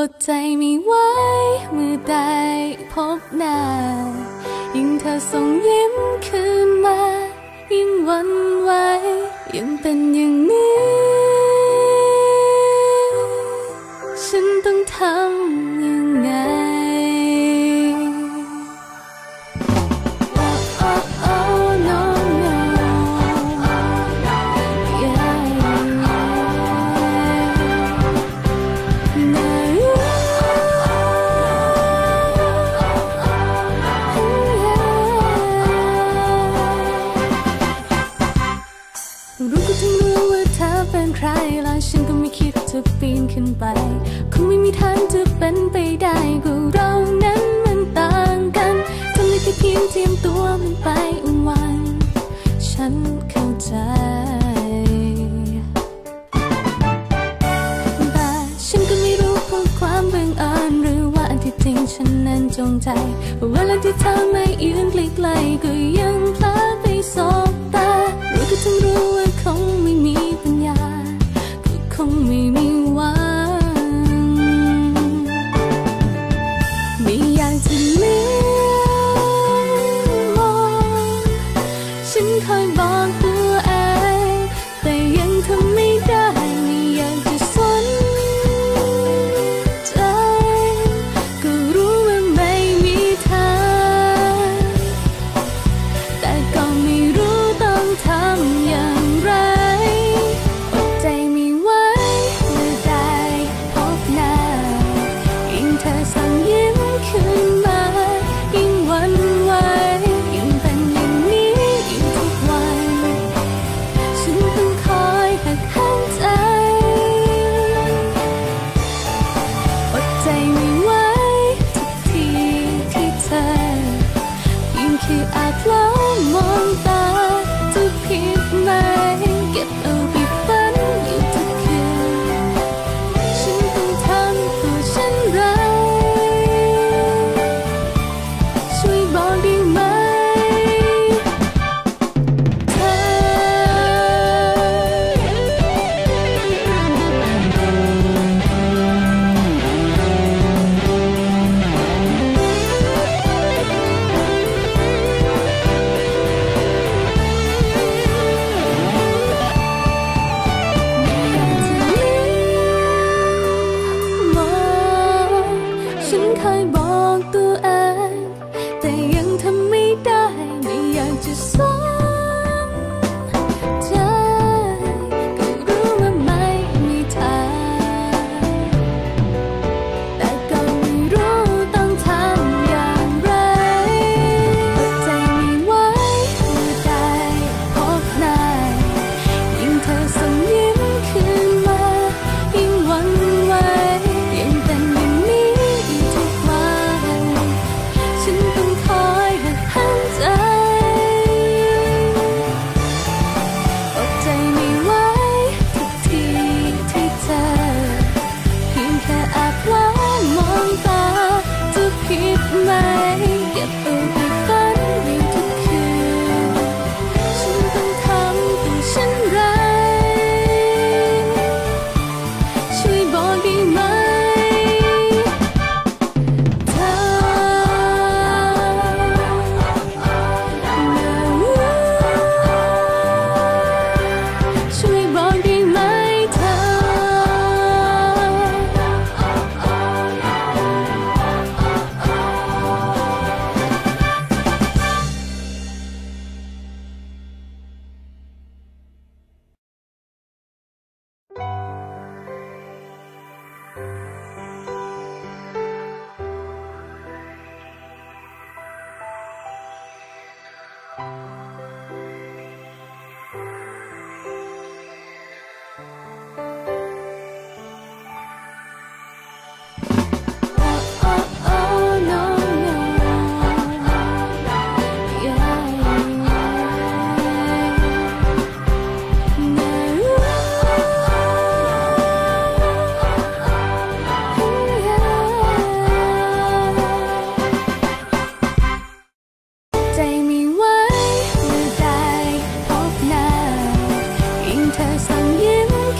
อดใจไม่ไหวเมื่อได้พบหน้า ยิ่งเธอส่งยิ้มคืนมา ยิ่งวันไหวยังเป็นอย่างนี้ะปีนขึ้นไป คงไม่มีทางจะเป็นไปได้กูเรานั้นมันต่างกันทำได้แค่เพียงเตรียมตัวมันไปวัน ฉันเข้าใจแต่ฉันก็ไม่รู้เพราะความบังเอิหรือว่าที่จริงฉันนั้นจงใจ เวลาที่เธอไม่ยืนใกล้ๆก็ยังพลาด 太棒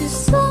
to slow